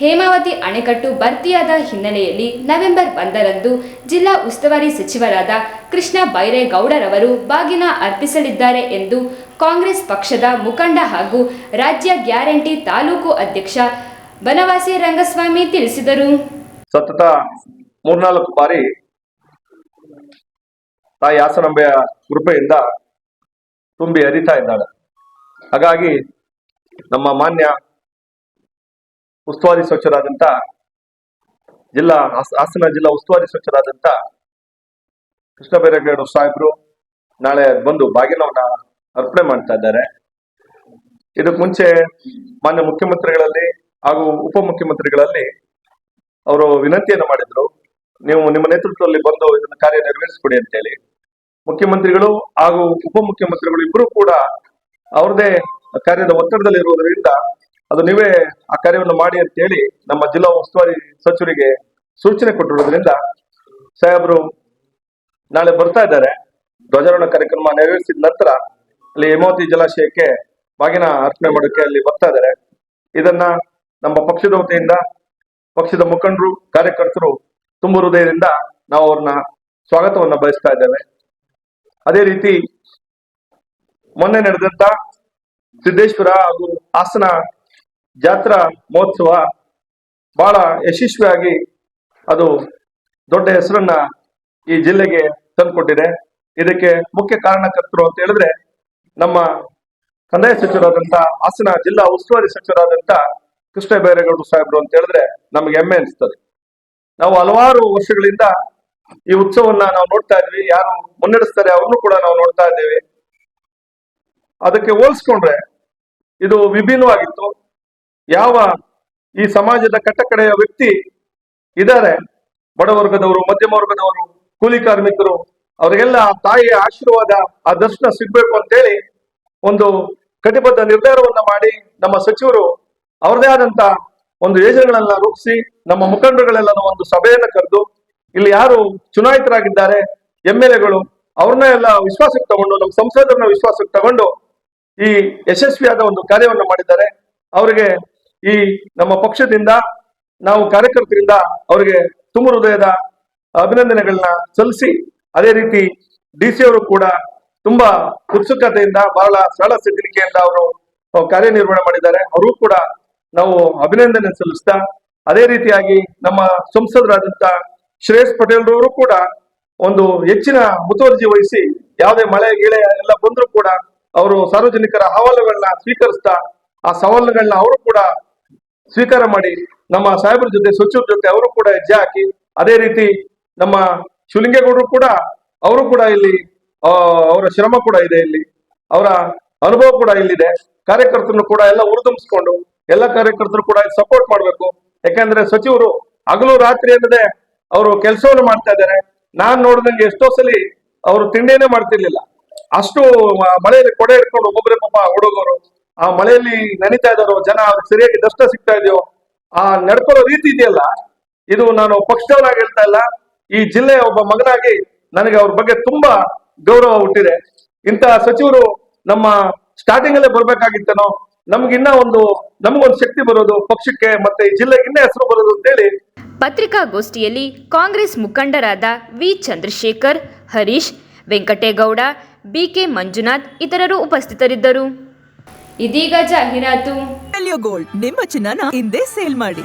A: ಹೇಮಾವತಿ ಅಣೆಕಟ್ಟು ಭರ್ತಿಯಾದ ಹಿನ್ನೆಲೆಯಲ್ಲಿ ನವೆಂಬರ್ ಒಂದರಂದು ಜಿಲ್ಲಾ ಉಸ್ತುವಾರಿ ಸಚಿವರಾದ ಕೃಷ್ಣ ಬೈರೇಗೌಡರವರು ಬಾಗಿನ ಅರ್ಪಿಸಲಿದ್ದಾರೆ ಎಂದು ಕಾಂಗ್ರೆಸ್ ಪಕ್ಷದ ಮುಖಂಡ ಹಾಗೂ ರಾಜ್ಯ ಗ್ಯಾರಂಟಿ ತಾಲೂಕು ಅಧ್ಯಕ್ಷ ಬನವಾಸಿ ರಂಗಸ್ವಾಮಿ ತಿಳಿಸಿದರು.
E: ಸತತ ಮೂರ್ನಾಲ್ಕು ಬಾರಿ ತಾಯಿ ಹಾಸನಾಂಬೆಯ ಕೃಪೆಯಿಂದ ತುಂಬಿ ಹರಿತಾ ಇದ್ದಾಳೆ. ಹಾಗಾಗಿ ನಮ್ಮ ಮಾನ್ಯ ಉಸ್ತುವಾರಿ ಸ್ವಚ್ಛರಾದಂತ ಜಿಲ್ಲಾ ಹಾಸ- ಹಾಸನ ಜಿಲ್ಲಾ ಉಸ್ತುವಾರಿ ಸ್ವಚ್ಛರಾದಂತ ಕೃಷ್ಣ ಬೈರೇಗೌಡ ಸಾಹೇಬರು ನಾಳೆ ಬಂದು ಬಾಗಿನವನ್ನ ಅರ್ಪಣೆ ಮಾಡ್ತಾ ಇದ್ದಾರೆ. ಇದಕ್ಕೆ ಮುಂಚೆ ಮಾನ್ಯ ಮುಖ್ಯಮಂತ್ರಿಗಳಲ್ಲಿ ಹಾಗೂ ಉಪಮುಖ್ಯಮಂತ್ರಿಗಳಲ್ಲಿ ಅವರು ವಿನಂತಿಯನ್ನು ಮಾಡಿದ್ರು, ನೀವು ನಿಮ್ಮ ನೇತೃತ್ವದಲ್ಲಿ ಬಂದು ಇದನ್ನ ಕಾರ್ಯ ನೆರವೇರಿಸಿಕೊಡಿ ಅಂತೇಳಿ. ಮುಖ್ಯಮಂತ್ರಿಗಳು ಹಾಗೂ ಉಪಮುಖ್ಯಮಂತ್ರಿಗಳು ಇಬ್ಬರು ಕೂಡ ಅವ್ರದೇ ಕಾರ್ಯದ ಒತ್ತಡದಲ್ಲಿ ಇರುವುದರಿಂದ ಅದು ನೀವೇ ಆ ಕಾರ್ಯವನ್ನು ಮಾಡಿ ಅಂತೇಳಿ ನಮ್ಮ ಜಿಲ್ಲಾ ಉಸ್ತುವಾರಿ ಸಚಿವರಿಗೆ ಸೂಚನೆ ಕೊಟ್ಟಿರುವುದರಿಂದ ಸಾಹೇಬರು ನಾಳೆ ಬರ್ತಾ ಇದ್ದಾರೆ. ಧ್ವಜಾರೋಹಣ ಕಾರ್ಯಕ್ರಮ ನೆರವೇರಿಸಿದ ನಂತರ ಅಲ್ಲಿ ಹೇಮಾವತಿ ಜಲಾಶಯಕ್ಕೆ ಬಾಗಿನ ಅರ್ಪಣೆ ಮಾಡೋಕೆ ಅಲ್ಲಿ ಬರ್ತಾ ಇದ್ದಾರೆ. ಇದನ್ನ ನಮ್ಮ ಪಕ್ಷದ ವತಿಯಿಂದ, ಪಕ್ಷದ ಮುಖಂಡರು, ಕಾರ್ಯಕರ್ತರು ತುಂಬ ಹೃದಯದಿಂದ ನಾವು ಅವ್ರನ್ನ ಸ್ವಾಗತವನ್ನ ಬಯಸ್ತಾ ಇದ್ದೇವೆ. ಅದೇ ರೀತಿ ಮೊನ್ನೆ ನಡೆದಂತ ಸಿದ್ದೇಶ್ವರ ಹಾಗೂ ಹಾಸನ ಜಾತ್ರಾ ಮಹೋತ್ಸವ ಬಹಳ ಯಶಸ್ವಿಯಾಗಿ ಅದು ದೊಡ್ಡ ಹೆಸರನ್ನ ಈ ಜಿಲ್ಲೆಗೆ ತಂದುಕೊಟ್ಟಿದೆ. ಇದಕ್ಕೆ ಮುಖ್ಯ ಕಾರಣಕರ್ತರು ಅಂತ ಹೇಳಿದ್ರೆ ನಮ್ಮ ಕಂದಾಯ ಸಚಿವರಾದಂತ ಹಾಸನ ಜಿಲ್ಲಾ ಉಸ್ತುವಾರಿ ಸಚಿವರಾದಂತ ಕೃಷ್ಣ ಬೈರೇಗೌಡರು ಸಾಹೇಬರು ಅಂತ ಹೇಳಿದ್ರೆ ನಮ್ಗೆ ಹೆಮ್ಮೆ ಅನಿಸ್ತದೆ. ನಾವು ಹಲವಾರು ವರ್ಷಗಳಿಂದ ಈ ಉತ್ಸವನ್ನ ನಾವು ನೋಡ್ತಾ ಇದ್ವಿ, ಯಾರು ಮುನ್ನಡೆಸ್ತಾರೆ ಅವ್ರನ್ನು ಕೂಡ ನಾವು ನೋಡ್ತಾ ಇದ್ದೇವೆ. ಅದಕ್ಕೆ ಹೋಲಿಸ್ಕೊಂಡ್ರೆ ಇದು ವಿಭಿನ್ನವಾಗಿತ್ತು. ಯಾವ ಈ ಸಮಾಜದ ಕಟ್ಟಕಡೆಯ ವ್ಯಕ್ತಿ ಇದ್ದಾರೆ ಬಡವರ್ಗದವರು ಮಧ್ಯಮ ವರ್ಗದವರು, ಕೂಲಿ ಕಾರ್ಮಿಕರು ಅವರಿಗೆಲ್ಲ ಆ ತಾಯಿಯ ಆಶೀರ್ವಾದ, ಆ ದರ್ಶನ ಸಿಗ್ಬೇಕು ಅಂತೇಳಿ ಒಂದು ಕಟಿಬದ್ಧ ನಿರ್ಧಾರವನ್ನ ಮಾಡಿ ನಮ್ಮ ಸಚಿವರು ಅವರದೇ ಆದಂತ ಒಂದು ಯೋಜನೆಗಳನ್ನ ರೂಪಿಸಿ, ನಮ್ಮ ಮುಖಂಡರುಗಳೆಲ್ಲ ಒಂದು ಸಭೆಯನ್ನ ಕರೆದು, ಇಲ್ಲಿ ಯಾರು ಚುನಾಯಿತರಾಗಿದ್ದಾರೆ ಎಂ ಎಲ್ ಎಗಳು ಅವ್ರನ್ನ ಎಲ್ಲ ವಿಶ್ವಾಸಕ್ಕೆ ತಗೊಂಡು, ನಮ್ಮ ಸಂಸದರನ್ನ ವಿಶ್ವಾಸಕ್ಕೆ ತಗೊಂಡು ಈ ಯಶಸ್ವಿಯಾದ ಒಂದು ಕಾರ್ಯವನ್ನ ಮಾಡಿದ್ದಾರೆ. ಅವರಿಗೆ ಈ ನಮ್ಮ ಪಕ್ಷದಿಂದ, ನಾವು ಕಾರ್ಯಕರ್ತರಿಂದ ಅವರಿಗೆ ತುಂಬ ಹೃದಯದ ಅಭಿನಂದನೆಗಳನ್ನ ಸಲ್ಲಿಸಿ ಅದೇ ರೀತಿ ಡಿ ಸಿ ಅವರು ಕೂಡ ತುಂಬಾ ಉತ್ಸುಕತೆಯಿಂದ ಬಹಳ ಸರಳ ಸಜ್ಜನಿಕೆಯಿಂದ ಅವರು ಕಾರ್ಯನಿರ್ವಹಣೆ ಮಾಡಿದ್ದಾರೆ. ಅವರು ಕೂಡ ನಾವು ಅಭಿನಂದನೆ ಸಲ್ಲಿಸ್ತಾ, ಅದೇ ರೀತಿಯಾಗಿ ನಮ್ಮ ಸಂಸದರಾದಂತ ಶ್ರೇಯಸ್ ಪಟೇಲ್ ರವರು ಕೂಡ ಒಂದು ಹೆಚ್ಚಿನ ಮುತುವರ್ಜಿ ವಹಿಸಿ, ಯಾವುದೇ ಮಳೆ, ಗಿಳೆ ಎಲ್ಲ ಬಂದರೂ ಕೂಡ ಅವರು ಸಾರ್ವಜನಿಕರ ಅಹವಾಲುಗಳನ್ನ ಸ್ವೀಕರಿಸ್ತಾ, ಆ ಸವಾಲುಗಳನ್ನ ಅವರು ಕೂಡ ಸ್ವೀಕಾರ ಮಾಡಿ, ನಮ್ಮ ಸಾಹೇಬರ ಜೊತೆ, ಸಚಿವರ ಜೊತೆ ಅವರು ಕೂಡ ಹೆಜ್ಜೆ ಹಾಕಿ, ಅದೇ ರೀತಿ ನಮ್ಮ ಶಿವಲಿಂಗೇಗೌಡರು ಕೂಡ, ಅವರು ಕೂಡ ಇಲ್ಲಿ ಅವರ ಶ್ರಮ ಕೂಡ ಇದೆ ಇಲ್ಲಿ. ಅವರ ಅನುಭವ ಕೂಡ ಇಲ್ಲಿದೆ. ಕಾರ್ಯಕರ್ತರನ್ನು ಕೂಡ ಎಲ್ಲ ಉರಿದುಂಬಿಸ್ಕೊಂಡು ಎಲ್ಲ ಕಾರ್ಯಕರ್ತರು ಕೂಡ ಸಪೋರ್ಟ್ ಮಾಡಬೇಕು. ಯಾಕಂದ್ರೆ ಸಚಿವರು ಹಗಲು ರಾತ್ರಿ ಅನ್ನದೆ ಅವರು ಕೆಲಸವನ್ನು ಮಾಡ್ತಾ ಇದ್ದಾರೆ. ನಾನ್ ನೋಡಿದಂಗೆ ಎಷ್ಟೋ ಸಲಿ ಅವರು ತಿಂಡಿನೇ ಮಾಡ್ತಿರ್ಲಿಲ್ಲ. ಅಷ್ಟು ಮಳೆಯಲ್ಲಿ ಕೊಡೆ ಇಟ್ಕೊಂಡು ಒಬ್ಬೊಬ್ಬರೇ ಪಾಪ ಹುಡುಗರು ಆ ಮಳೆಯಲ್ಲಿ ನೆನಿತಾ ಇದ್ದಾರೋ ಜನ ಅವ್ರಿಗೆ ಸರಿಯಾಗಿ ದಷ್ಟ ಸಿಗ್ತಾ ಇದೆಯೋ, ಆ ನಡ್ಕೊಳ್ಳೋ ರೀತಿ ಇದೆಯಲ್ಲ, ಇದು ನಾನು ಪಕ್ಷದವರಾಗಿ ಹೇಳ್ತಾ ಇಲ್ಲ. ಈ ಜಿಲ್ಲೆಯ ಒಬ್ಬ ಮಗನಾಗಿ ನನಗೆ ಅವ್ರ ಬಗ್ಗೆ ತುಂಬಾ ಗೌರವ ಹುಟ್ಟಿದೆ. ಇಂತಹ ಸಚಿವರು ನಮ್ಮ ಸ್ಟಾರ್ಟಿಂಗ್ ಅಲ್ಲೇ ಬರ್ಬೇಕಾಗಿತ್ತೇನೋ ನಮ್ಗಿನ್ನ ಒಂದು ನಮಗೊಂದು ಶಕ್ತಿ ಬರೋದು ಪಕ್ಷಕ್ಕೆ ಮತ್ತೆ ಈ ಜಿಲ್ಲೆಗೆ ಇನ್ನೇ ಹೆಸರು ಬರೋದು ಅಂತೇಳಿ.
A: ಪತ್ರಿಕಾಗೋಷ್ಠಿಯಲ್ಲಿ ಕಾಂಗ್ರೆಸ್ ಮುಖಂಡರಾದ ವಿ ಚಂದ್ರಶೇಖರ್ ಹರೀಶ್ ವೆಂಕಟೇಗೌಡ ಬಿಕೆ ಮಂಜುನಾಥ್ ಇತರರು ಉಪಸ್ಥಿತರಿದ್ದರು. ಇದೀಗ ಜಾಹೀರಾತು.
F: ಗೋಲ್ಡ್ ನಿಮ್ಮ ಚಿನ್ನನ ಹಿಂದೆ ಸೇಲ್ ಮಾಡಿ.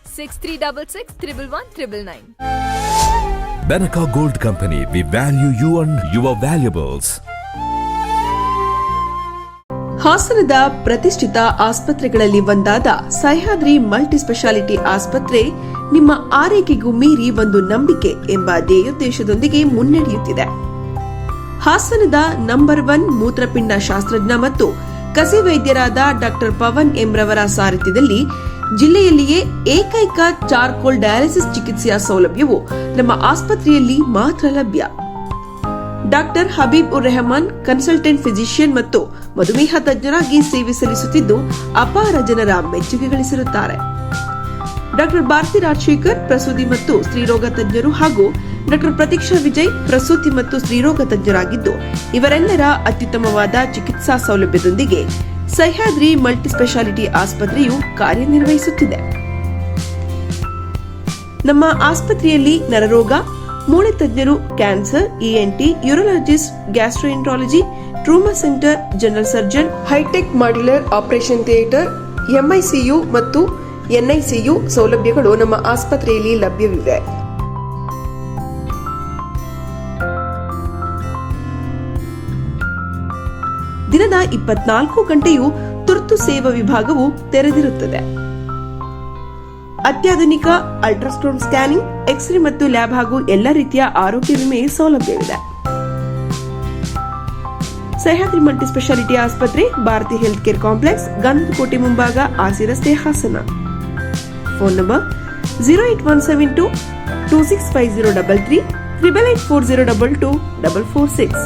G: Six three double six triple one triple nine
H: Benaka Gold Company, we value you and your valuables.
I: ಹಾಸನದ ಪ್ರತಿಷ್ಠಿತ ಆಸ್ಪತ್ರೆಗಳಲ್ಲಿ ಒಂದಾದ ಸಹ್ಯಾದ್ರಿ ಮಲ್ಟಿ ಸ್ಪೆಷಾಲಿಟಿ ಆಸ್ಪತ್ರೆ ನಿಮ್ಮ ಆರೈಕೆಗೂ ಮೀರಿ ಒಂದು ನಂಬಿಕೆ ಎಂಬ ಧ್ಯೇಯೋದ್ದೇಶದೊಂದಿಗೆ ಮುನ್ನಡೆಯುತ್ತಿದೆ ಹಾಸನದ ನಂಬರ್ ಒನ್ ಮೂತ್ರಪಿಂಡ ಶಾಸ್ತ್ರಜ್ಞ ಮತ್ತು ಕಸಿ ವೈದ್ಯರಾದ ಡಾಕ್ಟರ್ ಪವನ್ ಎಂರವರ ಸಾರಥ್ಯದಲ್ಲಿ ಜಿಲ್ಲೆಯಲ್ಲಿಯೇ ಏಕೈಕ ಚಾರ್ಕೋಲ್ ಡಯಾಲಿಸಿಸ್ ಚಿಕಿತ್ಸೆಯ ಸೌಲಭ್ಯವು ನಮ್ಮ ಆಸ್ಪತ್ರೆಯಲ್ಲಿ ಮಾತ್ರ ಲಭ್ಯ. ಡಾಕ್ಟರ್ ಹಬೀಬ್ ಉರ್ ರೆಹಮಾನ್, ಕನ್ಸಲ್ಟೆಂಟ್ ಫಿಸಿಷಿಯನ್ ಮತ್ತು ಮಧುಮೇಹ ತಜ್ಞರಾಗಿ ಸೇವೆ ಸಲ್ಲಿಸುತ್ತಿದ್ದು, ಅಪಾರ ಜನರ ಮೆಚ್ಚುಗೆ ಗಳಿಸಿರುತ್ತಾರೆ. ಡಾಕ್ಟರ್ ಭಾರತಿ ರಾಜಶೇಖರ್, ಪ್ರಸೂತಿ ಮತ್ತು ಸ್ತ್ರೀರೋಗ ತಜ್ಞರು ಹಾಗೂ ಡಾಕ್ಟರ್ ಪ್ರತೀಕ್ಷಾ ವಿಜಯ್, ಪ್ರಸೂತಿ ಮತ್ತು ಸ್ತ್ರೀರೋಗ ತಜ್ಞರಾಗಿದ್ದು, ಇವರೆಲ್ಲರ ಅತ್ಯುತ್ತಮವಾದ ಚಿಕಿತ್ಸಾ ಸೌಲಭ್ಯದೊಂದಿಗೆ ಸಹ್ಯಾದ್ರಿ ಮಲ್ಟಿ ಸ್ಪೆಷಾಲಿಟಿ ಆಸ್ಪತ್ರೆಯು ಕಾರ್ಯನಿರ್ವಹಿಸುತ್ತಿದೆ. ನಮ್ಮ ಆಸ್ಪತ್ರೆಯಲ್ಲಿ ನರರೋಗ, ಮೂಳೆ ತಜ್ಞರು cancer ENT urologist, gastroenterology, trauma centre, general surgeon, hitech modular, operation theatre MICU ಮತ್ತು ಎನ್ಐಸಿಯು ಸೌಲಭ್ಯಗಳು ನಮ್ಮ ಆಸ್ಪತ್ರೆಯಲ್ಲಿ ಲಭ್ಯವಿವೆ. ದಿನದ ಇಪ್ಪತ್ನಾಲ್ಕು ಗಂಟೆಯೂ ತುರ್ತು ಸೇವಾ ವಿಭಾಗವು ತೆರೆದಿರುತ್ತದೆ. ಅತ್ಯಾಧುನಿಕ ಅಲ್ಟ್ರಾಸೌಂಡ್ ಸ್ಕ್ಯಾನಿಂಗ್, ಎಕ್ಸ್ರೇ ಮತ್ತು ಲ್ಯಾಬ್ ಹಾಗೂ ಎಲ್ಲ ರೀತಿಯ ಆರೋಗ್ಯ ವಿಮೆ ಸೌಲಭ್ಯವಿದೆ. ಸಹ್ಯಾದ್ರಿ ಮಲ್ಟಿ ಸ್ಪೆಷಾಲಿಟಿ ಆಸ್ಪತ್ರೆ, Bharathi health care complex, Gandhakote ಮುಂಭಾಗ ಆಸಿ ರಸ್ತೆ Hassan. Phone number zero eight one seven two two six five zero double three, triple eight four zero double two double four six.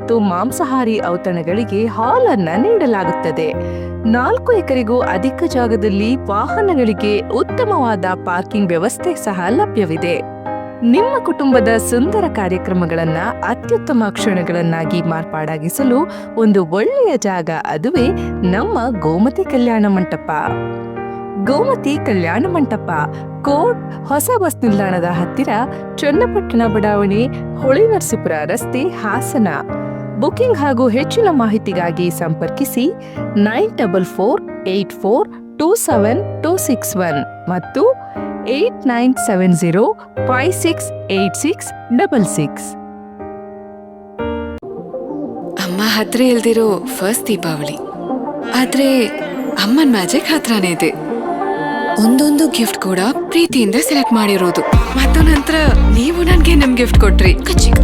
F: ಮಾಂಸಾಹಾರಿ ಔತಣಗಳಿಗೆ ಹಾಲನ್ನ ನೀಡಲಾಗುತ್ತದೆ. ನಾಲ್ಕು ಎಕರೆಗೂ ಅಧಿಕ ಜಾಗದಲ್ಲಿ ವಾಹನಗಳಿಗೆ ಉತ್ತಮವಾದ ಪಾರ್ಕಿಂಗ್ ವ್ಯವಸ್ಥೆ ಸಹ ಲಭ್ಯವಿದೆ. ನಿಮ್ಮ ಕುಟುಂಬದ ಸುಂದರ ಕಾರ್ಯಕ್ರಮಗಳನ್ನ ಅತ್ಯುತ್ತಮ ಕ್ಷಣಗಳನ್ನಾಗಿ ಮಾರ್ಪಾಡಾಗಿಸಲು ಒಂದು ಒಳ್ಳೆಯ ಜಾಗ ಅದುವೇ ನಮ್ಮ ಗೋಮತಿ ಕಲ್ಯಾಣ ಮಂಟಪ. ಗೋಮತಿ ಕಲ್ಯಾಣ ಮಂಟಪ, ಕೋಟ್, ಹೊಸ ಬಸ್ ನಿಲ್ದಾಣದ ಹತ್ತಿರ ಚನ್ನಪಟ್ಟಣ ಬಡಾವಣೆ ಹೊಳೆನರಸೀಪುರ ರಸ್ತೆ ಹಾಸನ. ಬುಕಿಂಗ್ ಹಾಗೂ ಹೆಚ್ಚಿನ ಮಾಹಿತಿಗಾಗಿ ಸಂಪರ್ಕಿಸಿ nine double four, eight four, two seven, two six one ಮತ್ತು eight nine seven zero, five six, eight six, double six.
J: ಅಮ್ಮ ಹತ್ರ ಇಲ್ದಿರೋ ಫಸ್ಟ್ ದೀಪಾವಳಿ. ಆದ್ರೆ ಅಮ್ಮನ ಮ್ಯಾಜಿಕ್ ಹತ್ರನೇ ಇದೆ. ಒಂದೊಂದು ಗಿಫ್ಟ್ ಕೂಡ ಪ್ರೀತಿಯಿಂದ ಸೆಲೆಕ್ಟ್ ಮಾಡಿರೋದು. ಮತ್ತು ನಂತರ ನೀವು ನನಗೆ ನಿಮ್ ಗಿಫ್ಟ್ ಕೊಟ್ರಿ.
H: ಕಚಿಕ್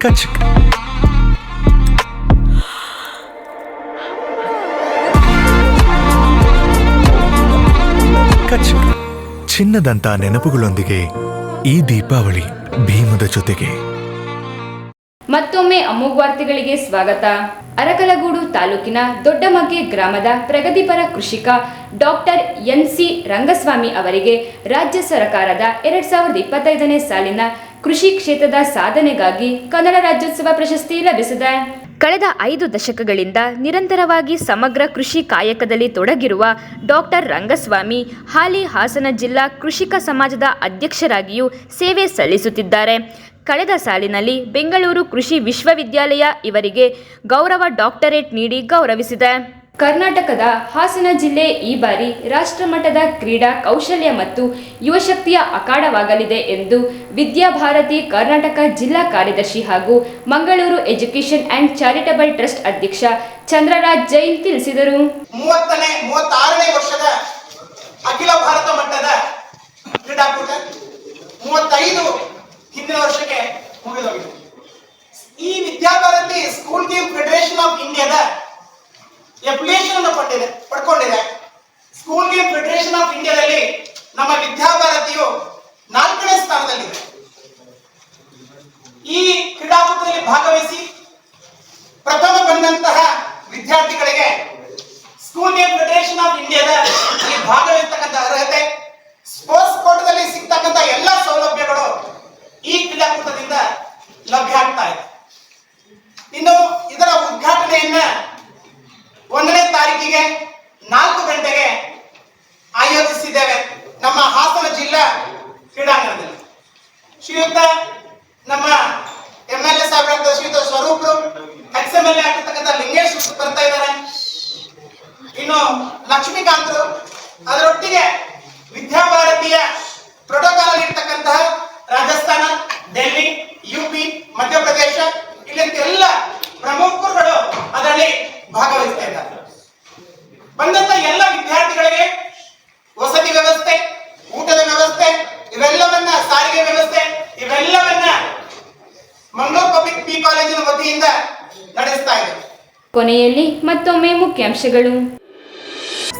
H: ಕಚಿಕ್ ಚಿನ್ನದಂತ ನೆನಪುಗಳೊಂದಿಗೆ ಈ ದೀಪಾವಳಿ ಭೀಮದ ಜೊತೆಗೆ.
A: ಮತ್ತೊಮ್ಮೆ ಅಮೋಘ ವಾರ್ತೆಗಳಿಗೆ ಸ್ವಾಗತ. ಅರಕಲಗೂಡು ತಾಲೂಕಿನ ದೊಡ್ಡಮಗ್ಗೆ ಗ್ರಾಮದ ಪ್ರಗತಿಪರ ಕೃಷಿಕ ಡಾಕ್ಟರ್ ಎನ್ ಸಿ ರಂಗಸ್ವಾಮಿ ಅವರಿಗೆ ರಾಜ್ಯ ಸರ್ಕಾರದ ಎರಡ್ ಸಾವಿರದ ಇಪ್ಪತ್ತೈದನೇ ಸಾಲಿನ ಕೃಷಿ ಕ್ಷೇತ್ರದ ಸಾಧನೆಗಾಗಿ ಕನ್ನಡ ರಾಜ್ಯೋತ್ಸವ ಪ್ರಶಸ್ತಿ ಲಭಿಸಿದೆ. ಕಳೆದ ಐದು ದಶಕಗಳಿಂದ ನಿರಂತರವಾಗಿ ಸಮಗ್ರ ಕೃಷಿ ಕಾಯಕದಲ್ಲಿ ತೊಡಗಿರುವ ಡಾಕ್ಟರ್ ರಂಗಸ್ವಾಮಿ ಹಾಲಿ ಹಾಸನ ಜಿಲ್ಲಾ ಕೃಷಿಕ ಸಮಾಜದ ಅಧ್ಯಕ್ಷರಾಗಿಯೂ ಸೇವೆ ಸಲ್ಲಿಸುತ್ತಿದ್ದಾರೆ. ಕಳೆದ ಸಾಲಿನಲ್ಲಿ ಬೆಂಗಳೂರು ಕೃಷಿ ವಿಶ್ವವಿದ್ಯಾಲಯ ಇವರಿಗೆ ಗೌರವ ಡಾಕ್ಟರೇಟ್ ನೀಡಿ ಗೌರವಿಸಿದೆ. ಕರ್ನಾಟಕದ ಹಾಸನ ಜಿಲ್ಲೆ ಈ ಬಾರಿ ರಾಷ್ಟ್ರಮಟ್ಟದ ಕ್ರೀಡಾ ಕೌಶಲ್ಯ ಮತ್ತು ಯುವಶಕ್ತಿಯ ಅಖಾಡವಾಗಲಿದೆ ಎಂದು ವಿದ್ಯಾಭಾರತಿ ಕರ್ನಾಟಕ ಜಿಲ್ಲಾ ಕಾರ್ಯದರ್ಶಿ ಹಾಗೂ Mangaluru education and charitable trust ಅಧ್ಯಕ್ಷ ಚಂದ್ರರಾಜ್ ಜೈನ್ ತಿಳಿಸಿದರು.
K: ಮೂವತ್ತನೇ, ಮೂವತ್ತಾರನೇ ವರ್ಷದ ಅಖಿಲ ಭಾರತ ಮಟ್ಟದ ಕ್ರೀಡಾಕೂಟ, ಮೂವತ್ತೈದು ಮುಗಿದೋಗಿದೆ ಈ Vidyabharati school game federation of ಇಂಡಿಯಾದ ಎಪ್ಲಿಕೇಶನ್ ಅನ್ನು ಪಡೆದಿದೆ, ಪಡ್ಕೊಂಡಿದೆ. ಸ್ಕೂಲ್ ಗೇಮ್ ಫೆಡರೇಷನ್ ಆಫ್ ಇಂಡಿಯಾದಲ್ಲಿ ನಮ್ಮ ವಿದ್ಯಾಭಾರತಿಯು ನಾಲ್ಕನೇ ಸ್ಥಾನದಲ್ಲಿದೆ. ಈ ಕ್ರೀಡಾಕೂಟದಲ್ಲಿ ಭಾಗವಹಿಸಿ ಪ್ರಥಮ ಬಂದಂತಹ ವಿದ್ಯಾರ್ಥಿಗಳಿಗೆ ಸ್ಕೂಲ್ ಗೇಮ್ ಫೆಡರೇಷನ್ ಆಫ್ ಇಂಡಿಯಾದ ಭಾಗವಹಿಸ್ತಕ್ಕಂಥ ಅರ್ಹತೆ ಸ್ಪೋರ್ಟ್ಸ್ ಕೋಟದಲ್ಲಿ ಸಿಗ್ತಕ್ಕಂಥ ಎಲ್ಲ ಸೌಲಭ್ಯಗಳು ಈ ಕ್ರೀಡಾಕೂಟದಿಂದ ಲಭ್ಯ ಆಗ್ತಾ ಇದೆ. ಇನ್ನು ಇದರ ಉದ್ಘಾಟನೆಯನ್ನ ಒಂದನೇ ತಾರೀಕಿಗೆ ನಾಲ್ಕು ಗಂಟೆಗೆ ಆಯೋಜಿಸಿದ್ದೇವೆ ನಮ್ಮ ಹಾಸನ ಜಿಲ್ಲಾ ಕ್ರೀಡಾಂಗಣದಲ್ಲಿ. ಶ್ರೀಯುತ ನಮ್ಮ ಎಂ ಎಲ್ ಎ ಸಾಹೇಬರಾದ ಶ್ರೀಯುತ ಸ್ವರೂಪರು ಎಕ್ಸ್ ಎಂ ಎಲ್ ಎ ಆಗಿರ್ತಕ್ಕಂಥ ಲಿಂಗೇಶ್ ಬರ್ತಾ ಇದ್ದಾರೆ. ಇನ್ನು ಲಕ್ಷ್ಮೀಕಾಂತರು, ಅದರೊಟ್ಟಿಗೆ ವಿದ್ಯಾಭಾರತೀಯ ಪ್ರೋಟೋಕಾಲ್ ಇರ್ತಕ್ಕಂತಹ ರಾಜಸ್ಥಾನ ಡೆಲ್ಲಿ ಯುಪಿ, ಮಧ್ಯಪ್ರದೇಶ, ಇಲ್ಲಿಂದ ಎಲ್ಲ ಪ್ರಮುಖರುಗಳು ಅದರಲ್ಲಿ ಭಾಗವಹಿಸ್ತಾ ಇದ್ದಾರೆ. ಬಂದಂತ ಎಲ್ಲ ವಿದ್ಯಾರ್ಥಿಗಳಿಗೆ ವಸತಿ ವ್ಯವಸ್ಥೆ, ಊಟದ ವ್ಯವಸ್ಥೆ, ಇವೆಲ್ಲವನ್ನ ಸಾರಿಗೆ ವ್ಯವಸ್ಥೆ, ಇವೆಲ್ಲವನ್ನ ಮಂಗಳೂರು ಪಬ್ಲಿಕ್ ಪಿ ಕಾಲೇಜಿನ ವತಿಯಿಂದ ನಡೆಸ್ತಾ ಇದೆ.
A: ಕೊನೆಯಲ್ಲಿ ಮತ್ತೊಮ್ಮೆ ಮುಖ್ಯಾಂಶಗಳು.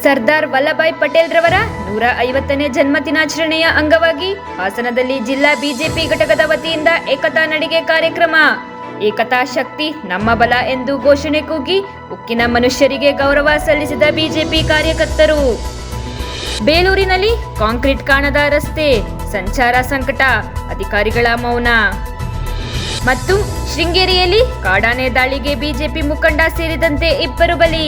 A: ಸರ್ದಾರ್ ವಲ್ಲಭಾಯ್ ಪಟೇಲ್ ರವರ ನೂರ ಐವತ್ತನೇ ಜನ್ಮ ದಿನಾಚರಣೆಯ ಅಂಗವಾಗಿ ಹಾಸನದಲ್ಲಿ ಜಿಲ್ಲಾ ಬಿಜೆಪಿ ಘಟಕದ ವತಿಯಿಂದ ಏಕತಾ ನಡಿಗೆ ಕಾರ್ಯಕ್ರಮ. ಏಕತಾ ಶಕ್ತಿ ನಮ್ಮ ಬಲ ಎಂದು ಘೋಷಣೆ ಕೂಗಿ ಉಕ್ಕಿನ ಮನುಷ್ಯರಿಗೆ ಗೌರವ ಸಲ್ಲಿಸಿದ ಬಿಜೆಪಿ ಕಾರ್ಯಕರ್ತರು. ಬೇಲೂರಿನಲ್ಲಿ ಕಾಂಕ್ರೀಟ್ ಕಾಣದ ರಸ್ತೆ, ಸಂಚಾರ ಸಂಕಟ, ಅಧಿಕಾರಿಗಳ ಮೌನ. ಮತ್ತು ಶೃಂಗೇರಿಯಲ್ಲಿ ಕಾಡಾನೆ ದಾಳಿಗೆ ಬಿಜೆಪಿ ಮುಖಂಡ ಸೇರಿದಂತೆ ಇಬ್ಬರು ಬಲಿ.